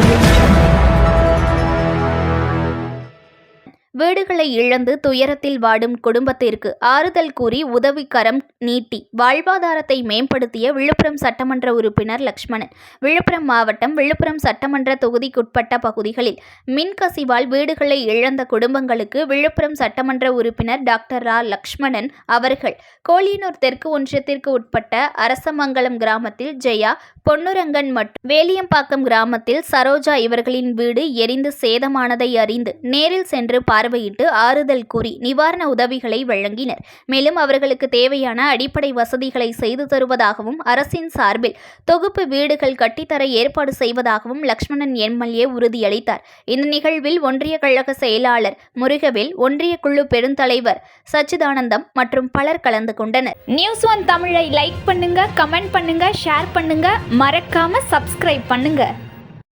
audio வீடுகளை இழந்து துயரத்தில் வாடும் குடும்பத்திற்கு ஆறுதல் கூறி உதவிக்கரம் நீட்டி வாழ்வாதாரத்தை மேம்படுத்திய விழுப்புரம் சட்டமன்ற உறுப்பினர் லக்ஷ்மணன். விழுப்புரம் மாவட்டம் விழுப்புரம் சட்டமன்ற தொகுதிக்குட்பட்ட பகுதிகளில் மின்கசிவால் வீடுகளை இழந்த குடும்பங்களுக்கு விழுப்புரம் சட்டமன்ற உறுப்பினர் டாக்டர் ரா. லக்ஷ்மணன் அவர்கள் கோலியனூர் தெற்கு ஒன்றியத்திற்கு உட்பட்ட அரசமங்கலம் கிராமத்தில் ஜெயா பொன்னுரங்கன் மற்றும் வேலியம்பாக்கம் கிராமத்தில் சரோஜா இவர்களின் வீடு எரிந்து சேதமானதை அறிந்து நேரில் சென்று பார்வையிட்டு ஆறுதல் கூறி நிவாரண உதவிகளை வழங்கினர். மேலும் அவர்களுக்கு தேவையான அடிப்படை வசதிகளை செய்து தருவதாகவும் அரசின் சார்பில் தொகுப்பு வீடுகள் கட்டித்தர ஏற்பாடு செய்வதாகவும் லக்ஷ்மணன் எம்எல்ஏ உறுதியளித்தார். இந்த நிகழ்வில் ஒன்றிய கழக செயலாளர் முருகவேல் ஒன்றிய குழு பெருந்தலைவர் சச்சிதானந்தம் மற்றும் பலர் கலந்து கொண்டனர். நியூஸ் ஒன் தமிழை லைக் பண்ணுங்க கமெண்ட் பண்ணுங்க ஷேர் பண்ணுங்க. மறக்காம சப்ஸ்கிரைப் பண்ணுங்க.